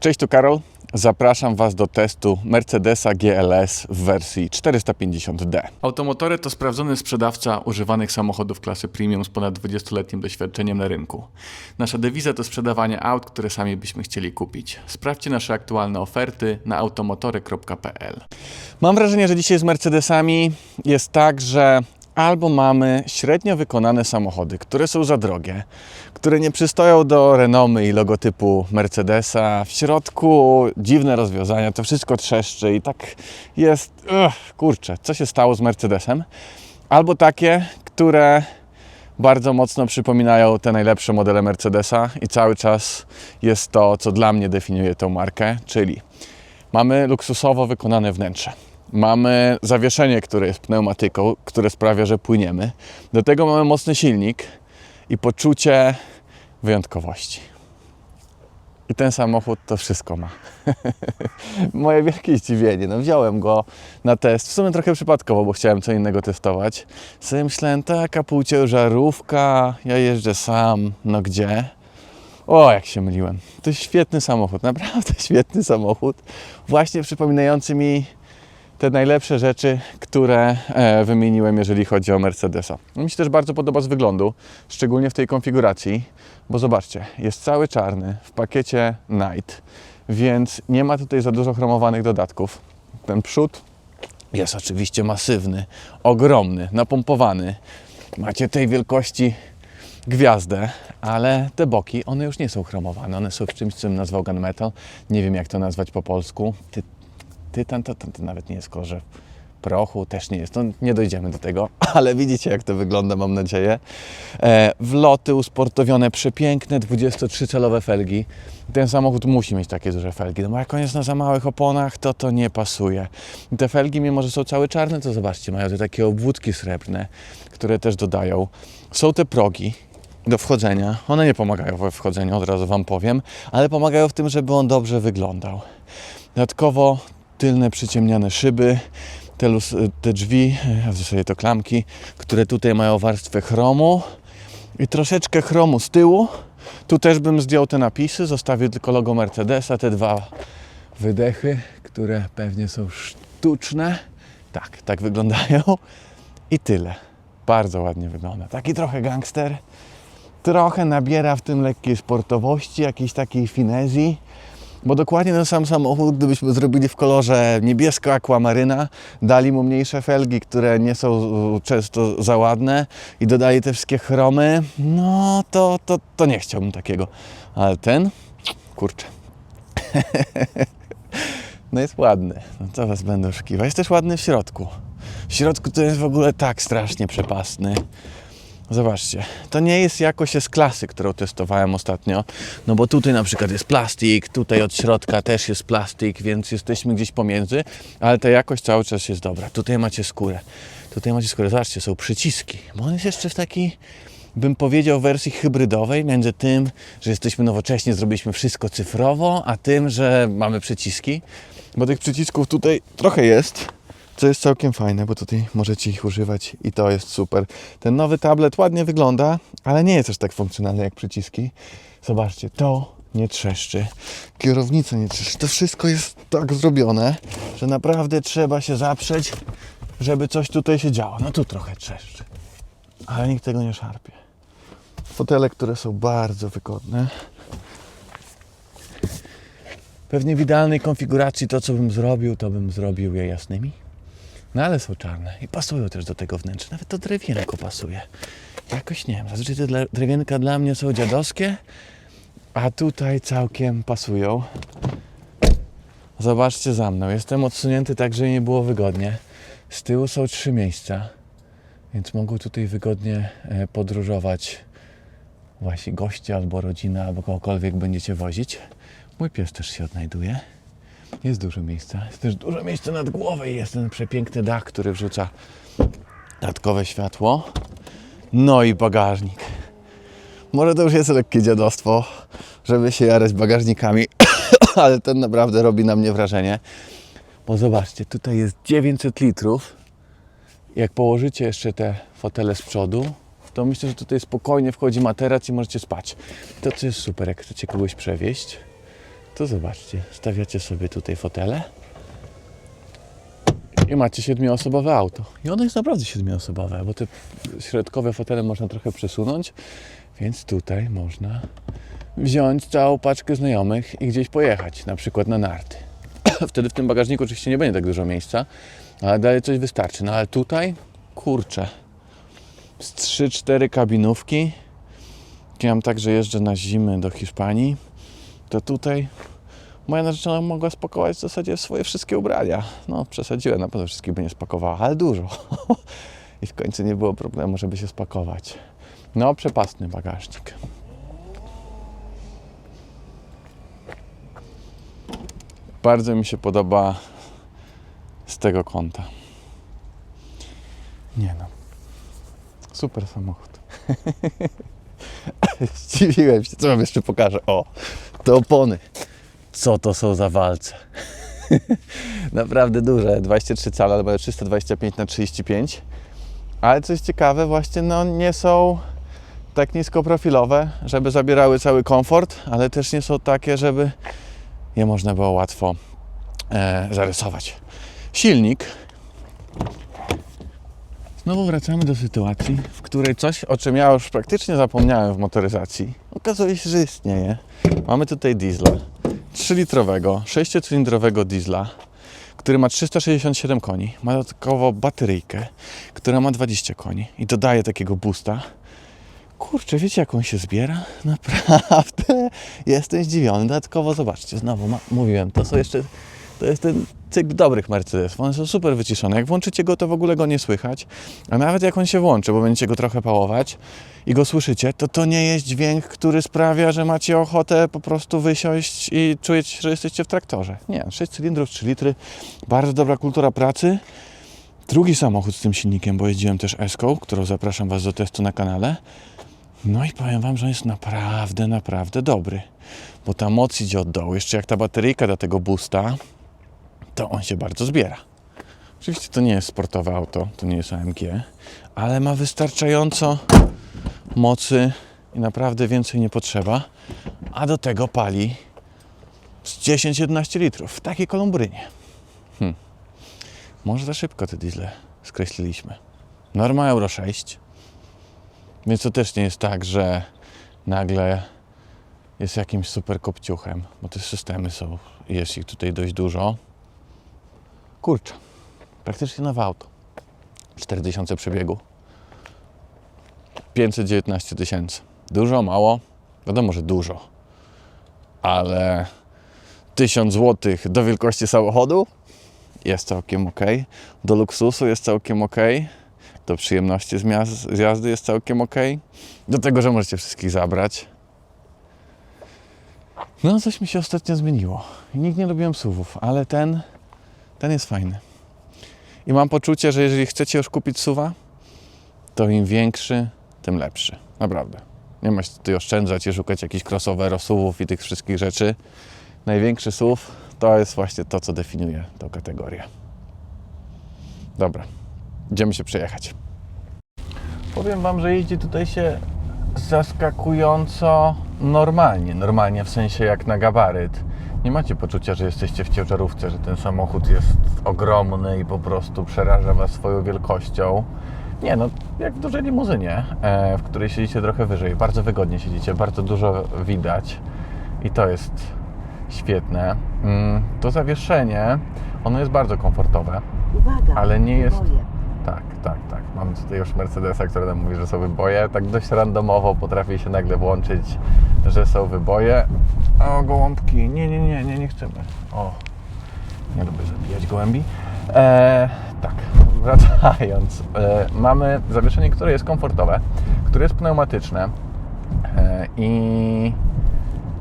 Cześć, tu Karol. Zapraszam Was do testu Mercedesa GLS w wersji 450D. Automotory to sprawdzony sprzedawca używanych samochodów klasy premium z ponad 20-letnim doświadczeniem na rynku. Nasza dewiza to sprzedawanie aut, które sami byśmy chcieli kupić. Sprawdźcie nasze aktualne oferty na automotory.pl. Mam wrażenie, że dzisiaj z Mercedesami jest tak, że albo mamy średnio wykonane samochody, które są za drogie, które nie przystoją do renomy i logotypu Mercedesa. W środku dziwne rozwiązania, to wszystko trzeszczy i tak jest. Ugh, kurczę, co się stało z Mercedesem? Albo takie, które bardzo mocno przypominają te najlepsze modele Mercedesa i cały czas jest to, co dla mnie definiuje tę markę, czyli mamy luksusowo wykonane wnętrze. Mamy zawieszenie, które jest pneumatyką, które sprawia, że płyniemy. Do tego mamy mocny silnik i poczucie wyjątkowości. I ten samochód to wszystko ma. Moje wielkie zdziwienie. No, wziąłem go na test, w sumie trochę przypadkowo, bo chciałem co innego testować. Sobie myślałem, taka półciężarówka, ja jeżdżę sam, no gdzie? O, jak się myliłem. To jest świetny samochód, naprawdę świetny samochód. Właśnie przypominający mi te najlepsze rzeczy, które e, wymieniłem, jeżeli chodzi o Mercedesa. Mi się też bardzo podoba z wyglądu, szczególnie w tej konfiguracji, bo zobaczcie, jest cały czarny w pakiecie Night, więc nie ma tutaj za dużo chromowanych dodatków. Ten przód jest oczywiście masywny, ogromny, napompowany. Macie tej wielkości gwiazdę, ale te boki, one już nie są chromowane. One są w czymś, co nazwał gunmetal. Nie wiem, jak to nazwać po polsku. Tytan to, to, to nawet nie jest korze prochu, też nie jest. No, nie dojdziemy do tego, ale widzicie, jak to wygląda, mam nadzieję. E, wloty usportowione, przepiękne, 23-calowe felgi. Ten samochód musi mieć takie duże felgi, no bo jak on jest na za małych oponach, to to nie pasuje. Te felgi, mimo że są całe czarne, to zobaczcie, mają te takie obwódki srebrne, które też dodają. Są te progi, do wchodzenia. One nie pomagają we wchodzeniu, od razu Wam powiem, ale pomagają w tym, żeby on dobrze wyglądał. Dodatkowo tylne przyciemniane szyby, te, lus, te drzwi, ja w zasadzie to klamki, które tutaj mają warstwę chromu i troszeczkę chromu z tyłu. Tu też bym zdjął te napisy, zostawił tylko logo Mercedesa, te dwa wydechy, które pewnie są sztuczne. Tak, tak wyglądają. I tyle. Bardzo ładnie wygląda. Taki trochę gangster. Trochę nabiera w tym lekkiej sportowości, jakiejś takiej finezji. Bo dokładnie ten sam samochód, gdybyśmy zrobili w kolorze niebiesko-aquamaryna, dali mu mniejsze felgi, które nie są często za ładne i dodali te wszystkie chromy, no to, to, to nie chciałbym takiego. Ale ten, kurczę. no jest ładny. No co Was będę oszukiwać? Jest też ładny w środku. W środku to jest w ogóle tak strasznie przepasny. Zobaczcie, to nie jest jakość z klasy, którą testowałem ostatnio, no bo tutaj na przykład jest plastik, tutaj od środka też jest plastik, więc jesteśmy gdzieś pomiędzy, ale ta jakość cały czas jest dobra. Tutaj macie skórę, tutaj macie skórę, zobaczcie, są przyciski, bo on jest jeszcze w takiej, bym powiedział, wersji hybrydowej między tym, że jesteśmy nowocześnie, zrobiliśmy wszystko cyfrowo, a tym, że mamy przyciski, bo tych przycisków tutaj trochę jest, co jest całkiem fajne, bo tutaj możecie ich używać i to jest super. Ten nowy tablet ładnie wygląda, ale nie jest aż tak funkcjonalny jak przyciski. Zobaczcie, to nie trzeszczy. Kierownica nie trzeszczy. To wszystko jest tak zrobione, że naprawdę trzeba się zaprzeć, żeby coś tutaj się działo. No tu trochę trzeszczy, ale nikt tego nie szarpie. Fotele, które są bardzo wygodne. Pewnie w idealnej konfiguracji to, co bym zrobił, to bym zrobił je jasnymi. No ale są czarne i pasują też do tego wnętrza. Nawet to drewienko pasuje. Jakoś nie wiem, zazwyczaj te dla- drewienka dla mnie są dziadowskie, a tutaj całkiem pasują. Zobaczcie za mną. Jestem odsunięty tak, żeby nie było wygodnie. Z tyłu są trzy miejsca, więc mogą tutaj wygodnie e, podróżować właśnie goście albo rodzina, albo kogokolwiek będziecie wozić. Mój pies też się odnajduje. Jest dużo miejsca. Jest też dużo miejsca nad głową i jest ten przepiękny dach, który wrzuca dodatkowe światło. No i bagażnik. Może to już jest lekkie dziadostwo, żeby się jarać bagażnikami, ale ten naprawdę robi na mnie wrażenie. Bo zobaczcie, tutaj jest 900 litrów. Jak położycie jeszcze te fotele z przodu, to myślę, że tutaj spokojnie wchodzi materac i możecie spać. To co jest super, jak chcecie kogoś przewieźć, to zobaczcie, stawiacie sobie tutaj fotele i macie siedmioosobowe auto. I ono jest naprawdę siedmioosobowe, bo te środkowe fotele można trochę przesunąć, więc tutaj można wziąć całą paczkę znajomych i gdzieś pojechać, na przykład na narty. Wtedy w tym bagażniku oczywiście nie będzie tak dużo miejsca, ale dalej coś wystarczy. No ale tutaj, kurczę, z 3-4 kabinówki, ja mam tak, że jeżdżę na zimy do Hiszpanii, to tutaj moja narzeczona mogła spakować w zasadzie swoje wszystkie ubrania. No, przesadziłem, na pewno wszystkich by nie spakowała, ale dużo. I w końcu nie było problemu, żeby się spakować. No, przepastny bagażnik. Bardzo mi się podoba z tego kąta. Nie no. Super samochód. Zdziwiłem się. Co wam jeszcze pokażę? O, te opony. Co to są za walce? Naprawdę duże. 23 cale, albo 325 na 35 Ale coś ciekawe, właśnie no nie są tak niskoprofilowe, żeby zabierały cały komfort, ale też nie są takie, żeby je można było łatwo e, zarysować. Silnik. Znowu wracamy do sytuacji, w której coś, o czym ja już praktycznie zapomniałem w motoryzacji, okazuje się, że istnieje. Mamy tutaj diesla, 3-litrowego, 6-cylindrowego diesla, który ma 367 koni. Ma dodatkowo bateryjkę, która ma 20 koni i dodaje takiego boosta. Kurczę, wiecie jak on się zbiera? Naprawdę jestem zdziwiony. Dodatkowo zobaczcie, znowu ma, mówiłem, to są jeszcze, to jest ten cykl dobrych Mercedesów. One są super wyciszone. Jak włączycie go, to w ogóle go nie słychać. A nawet jak on się włączy, bo będziecie go trochę pałować i go słyszycie, to to nie jest dźwięk, który sprawia, że macie ochotę po prostu wysiąść i czujecie, że jesteście w traktorze. Nie, 6 cylindrów, 3 litry, bardzo dobra kultura pracy. Drugi samochód z tym silnikiem, bo jeździłem też Eską, którą zapraszam Was do testu na kanale. No i powiem Wam, że jest naprawdę, naprawdę dobry. Bo ta moc idzie od dołu. Jeszcze jak ta bateryjka da tego boosta, to on się bardzo zbiera. Oczywiście to nie jest sportowe auto, to nie jest AMG, ale ma wystarczająco mocy i naprawdę więcej nie potrzeba. A do tego pali z 10-11 litrów w takiej kolumbrynie. Hmm. Może za szybko te diesle skreśliliśmy. Norma Euro 6. Więc to też nie jest tak, że nagle jest jakimś super kopciuchem, bo te systemy są, jest ich tutaj dość dużo. Kurczę, praktycznie nowe auto. 4000 przebiegu. 519 tysięcy. Dużo, mało? Wiadomo, że dużo. Ale 1000 zł do wielkości samochodu jest całkiem ok. Do luksusu jest całkiem ok. Do przyjemności z, z jazdy jest całkiem ok. Do tego, że możecie wszystkich zabrać. No, coś mi się ostatnio zmieniło. Nikt nie lubiłem suwów, ale ten, ten jest fajny. I mam poczucie, że jeżeli chcecie już kupić suwa, to im większy, tym lepszy. Naprawdę. Nie ma się tutaj oszczędzać i szukać jakichś crossoverów, suwów i tych wszystkich rzeczy. Największy suw to jest właśnie to, co definiuje tę kategorię. Dobra, idziemy się przejechać. Powiem Wam, że jeździ tutaj się zaskakująco normalnie. Normalnie w sensie jak na gabaryt. Nie macie poczucia, że jesteście w ciężarówce, że ten samochód jest ogromny i po prostu przeraża Was swoją wielkością. Nie, no jak w dużej limuzynie, e, w której siedzicie trochę wyżej. Bardzo wygodnie siedzicie, bardzo dużo widać i to jest świetne. Mm, To zawieszenie, ono jest bardzo komfortowe. Uwaga, Ale nie jest- wyboje. Tak, tak, tak. Mamy tutaj już Mercedesa, który nam mówi, że są wyboje. Tak dość randomowo potrafi się nagle włączyć, że są wyboje. O, gołąbki. Nie, nie, nie, nie, nie chcemy. O, nie lubię zabijać gołębi. E, tak, wracając. E, mamy zawieszenie, które jest komfortowe, które jest pneumatyczne e, i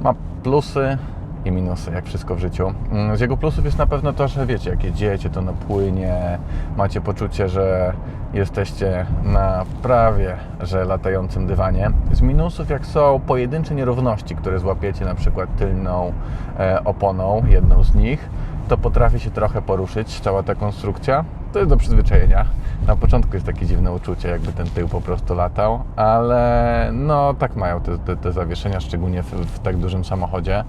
ma plusy i minusy, jak wszystko w życiu. Mm, Z jego plusów jest na pewno to, że wiecie, jak jedziecie, to na płynie, macie poczucie, że jesteście na prawie, że latającym dywanie. Z minusów, jak są pojedyncze nierówności, które złapiecie na przykład tylną e, oponą, jedną z nich, to potrafi się trochę poruszyć cała ta konstrukcja. To jest do przyzwyczajenia. Na początku jest takie dziwne uczucie, jakby ten tył po prostu latał, ale no tak mają te, te, te zawieszenia, szczególnie w, w tak dużym samochodzie.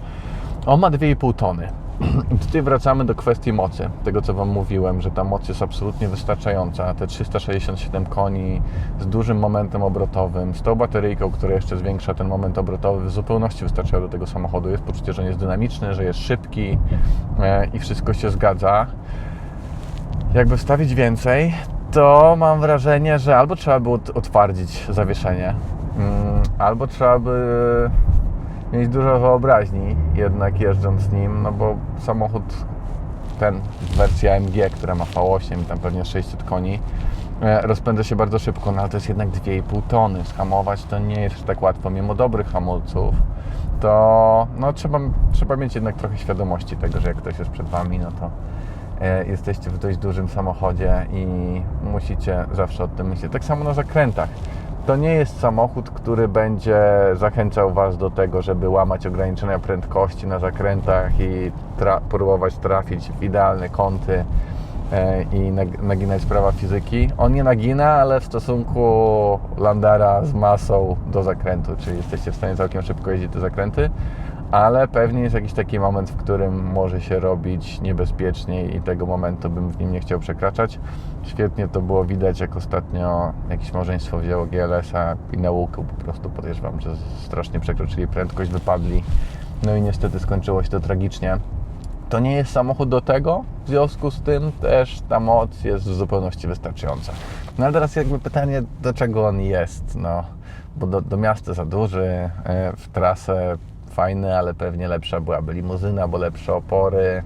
On ma 2,5 tony. Tutaj wracamy do kwestii mocy. Tego, co Wam mówiłem, że ta moc jest absolutnie wystarczająca. Te 367 koni z dużym momentem obrotowym, z tą bateryjką, która jeszcze zwiększa ten moment obrotowy, w zupełności wystarczają do tego samochodu. Jest poczucie, że on jest dynamiczny, że jest szybki e, i wszystko się zgadza. Jakby wstawić więcej, to mam wrażenie, że albo trzeba było ut- utwardzić zawieszenie, mm, albo trzeba by mieć dużo wyobraźni jednak jeżdżąc nim, no bo samochód ten, wersja AMG, która ma V8 i tam pewnie 600 koni, e, rozpędza się bardzo szybko, no ale to jest jednak 2,5 tony. Skamować to nie jest tak łatwo, mimo dobrych hamulców. To no, trzeba, trzeba mieć jednak trochę świadomości tego, że jak ktoś jest przed Wami, no to e, jesteście w dość dużym samochodzie i musicie zawsze o tym myśleć. Tak samo na zakrętach. To nie jest samochód, który będzie zachęcał Was do tego, żeby łamać ograniczenia prędkości na zakrętach i tra- próbować trafić w idealne kąty e, i nag- naginać prawa fizyki. On nie nagina, ale w stosunku Landara z masą do zakrętu, czyli jesteście w stanie całkiem szybko jeździć te zakręty, ale pewnie jest jakiś taki moment, w którym może się robić niebezpieczniej i tego momentu bym w nim nie chciał przekraczać. Świetnie to było widać, jak ostatnio jakieś małżeństwo wzięło GLS-a i na po prostu podejrzewam, że strasznie przekroczyli prędkość, wypadli. No i niestety skończyło się to tragicznie. To nie jest samochód do tego, w związku z tym też ta moc jest w zupełności wystarczająca. No ale teraz jakby pytanie, do czego on jest? No, bo do, do miasta za duży, e, w trasę fajny, ale pewnie lepsza byłaby limuzyna, bo lepsze opory.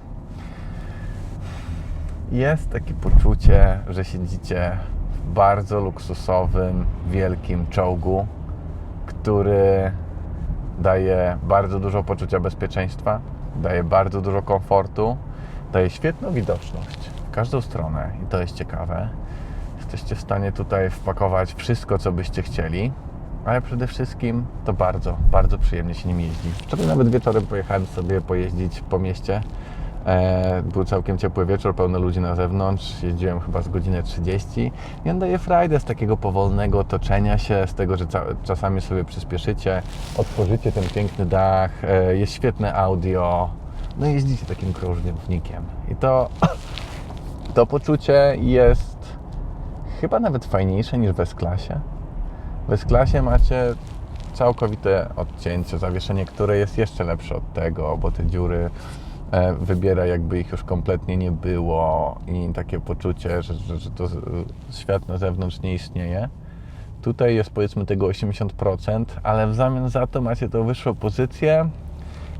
Jest takie poczucie, że siedzicie w bardzo luksusowym, wielkim czołgu, który daje bardzo dużo poczucia bezpieczeństwa, daje bardzo dużo komfortu, daje świetną widoczność w każdą stronę i to jest ciekawe. Jesteście w stanie tutaj wpakować wszystko, co byście chcieli, ale przede wszystkim to bardzo, bardzo przyjemnie się nim jeździ. Wczoraj nawet wieczorem pojechałem sobie pojeździć po mieście. E, był całkiem ciepły wieczór, pełno ludzi na zewnątrz. Jeździłem chyba z godzinę 30 i on daje frajdę z takiego powolnego toczenia się, z tego, że czasami sobie przyspieszycie, otworzycie ten piękny dach, e, jest świetne audio, no i jeździcie takim krążownikiem. I to, to poczucie jest chyba nawet fajniejsze niż w S-klasie. W S-klasie macie całkowite odcięcie, zawieszenie, które jest jeszcze lepsze od tego, bo te dziury e, wybiera jakby ich już kompletnie nie było i takie poczucie, że, że, że to świat na zewnątrz nie istnieje. Tutaj jest powiedzmy tego 80%, ale w zamian za to macie tą wyższą pozycję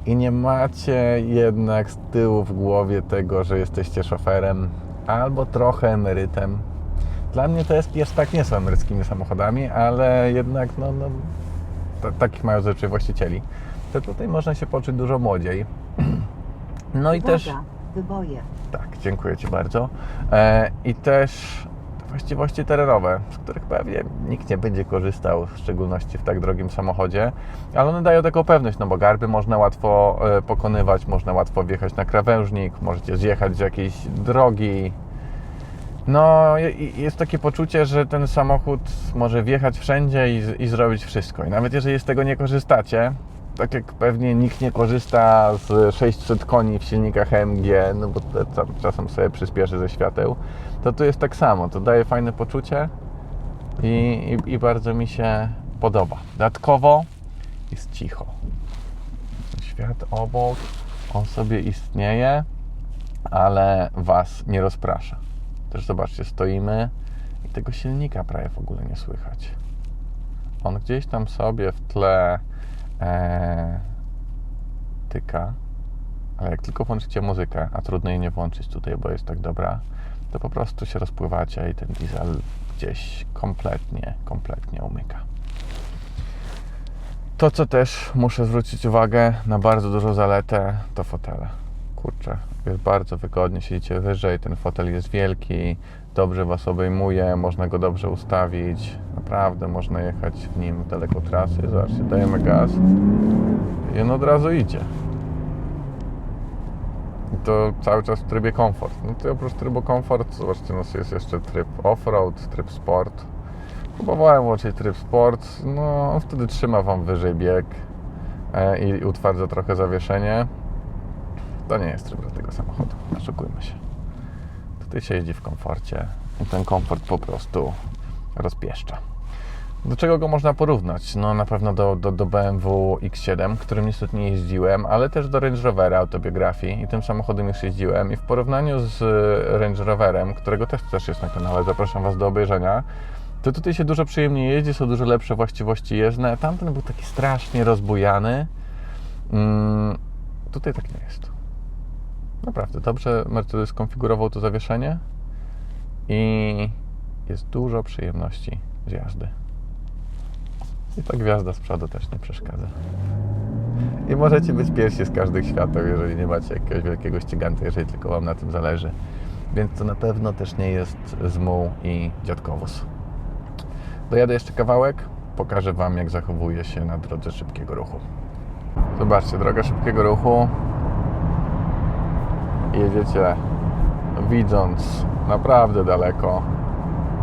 i nie macie jednak z tyłu w głowie tego, że jesteście szoferem albo trochę emerytem. Dla mnie to jest, jest tak, nie są emeryckimi samochodami, ale jednak no, no, ta- takich mają zazwyczaj właścicieli. To tutaj można się poczuć dużo młodziej. No i też... Uwaga, wyboje. Tak, dziękuję Ci bardzo. E, I też właściwości terenowe, z których pewnie nikt nie będzie korzystał, w szczególności w tak drogim samochodzie, ale one dają taką pewność, no bo garby można łatwo e, pokonywać, można łatwo wjechać na krawężnik, możecie zjechać z jakiejś drogi. No, jest takie poczucie, że ten samochód może wjechać wszędzie i, i zrobić wszystko. I nawet jeżeli z tego nie korzystacie, tak jak pewnie nikt nie korzysta z 600 koni w silnikach AMG, no bo czasem sobie przyspieszy ze świateł, to tu jest tak samo. To daje fajne poczucie i, i, i bardzo mi się podoba. Dodatkowo jest cicho. Świat obok, on sobie istnieje, ale Was nie rozprasza. Też zobaczcie, stoimy i tego silnika prawie w ogóle nie słychać. On gdzieś tam sobie w tle e, tyka, ale jak tylko włączycie muzykę, a trudno jej nie włączyć tutaj, bo jest tak dobra, to po prostu się rozpływacie i ten diesel gdzieś kompletnie, kompletnie umyka. To, co też muszę zwrócić uwagę na bardzo dużą zaletę, to fotele. Kurczę, jest bardzo wygodnie, siedzicie wyżej, ten fotel jest wielki, dobrze Was obejmuje, można go dobrze ustawić. Naprawdę można jechać w nim daleko trasy. Zobaczcie, dajemy gaz i on od razu idzie. I to cały czas w trybie komfort. No to oprócz trybu komfort, zobaczcie, no jest jeszcze tryb off-road, tryb sport. Próbowałem łączyć tryb sport, no on wtedy trzyma Wam wyżej bieg e, i utwardza trochę zawieszenie. To nie jest tryb tego samochodu, oszukujmy się. Tutaj się jeździ w komforcie i ten komfort po prostu rozpieszcza. Do czego go można porównać? No na pewno do, do, do BMW X7, którym niestety nie jeździłem, ale też do Range Rovera autobiografii i tym samochodem już jeździłem i w porównaniu z e, Range Roverem, którego też, też jest na kanale, zapraszam Was do obejrzenia, to tutaj się dużo przyjemniej jeździ, są dużo lepsze właściwości jezdne. Tamten był taki strasznie rozbujany. Mm, tutaj tak nie jest. Naprawdę, dobrze Mercedes skonfigurował to zawieszenie i jest dużo przyjemności z jazdy. I ta gwiazda z przodu też nie przeszkadza. I możecie być pierwsi z każdych świateł, jeżeli nie macie jakiegoś wielkiego ściganta, jeżeli tylko Wam na tym zależy. Więc to na pewno też nie jest zmuł i dziadkowóz. Dojadę jeszcze kawałek, pokażę Wam, jak zachowuje się na drodze szybkiego ruchu. Zobaczcie, droga szybkiego ruchu. Jedziecie widząc naprawdę daleko.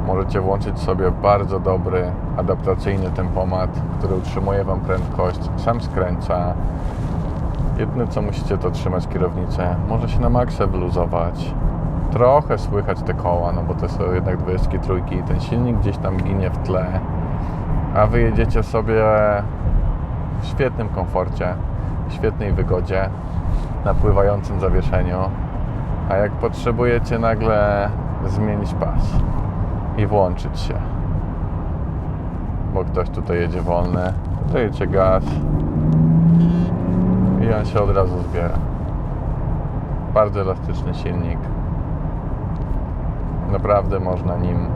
Możecie włączyć sobie bardzo dobry adaptacyjny tempomat, który utrzymuje Wam prędkość, sam skręca. Jedyne co musicie to trzymać kierownicę. Może się na maksa wyluzować. Trochę słychać te koła, no bo to są jednak 23 i ten silnik gdzieś tam ginie w tle. A Wy jedziecie sobie w świetnym komforcie, w świetnej wygodzie, na pływającym zawieszeniu. A jak potrzebujecie nagle zmienić pas i włączyć się, bo ktoś tutaj jedzie wolny, dajecie gaz i on się od razu zbiera. Bardzo elastyczny silnik. Naprawdę można nim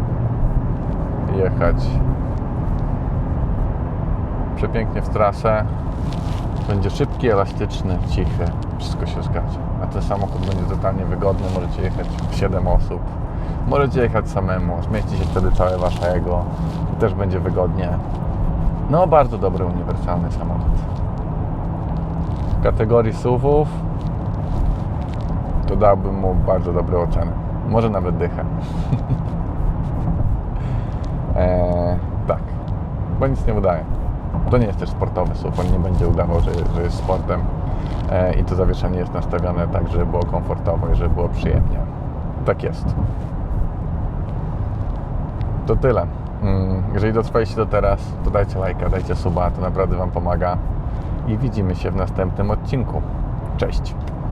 jechać przepięknie w trasę. Będzie szybki, elastyczny, cichy. Wszystko się zgadza. A ten samochód będzie totalnie wygodny. Możecie jechać w 7 osób. Możecie jechać samemu. Zmieści się wtedy całe wasze ego. Też będzie wygodnie. No, bardzo dobry, uniwersalny samochód. W kategorii SUVów to dałbym mu bardzo dobre oceny. Może nawet dychę. eee, tak. Bo nic nie udaje. To nie jest też sportowy SUV, on nie będzie udawał, że, że jest sportem i to zawieszenie jest nastawione tak, żeby było komfortowo i żeby było przyjemnie. Tak jest. To tyle. Mm, Jeżeli dotrwaliście do teraz, to dajcie lajka, dajcie suba, to naprawdę Wam pomaga i widzimy się w następnym odcinku. Cześć!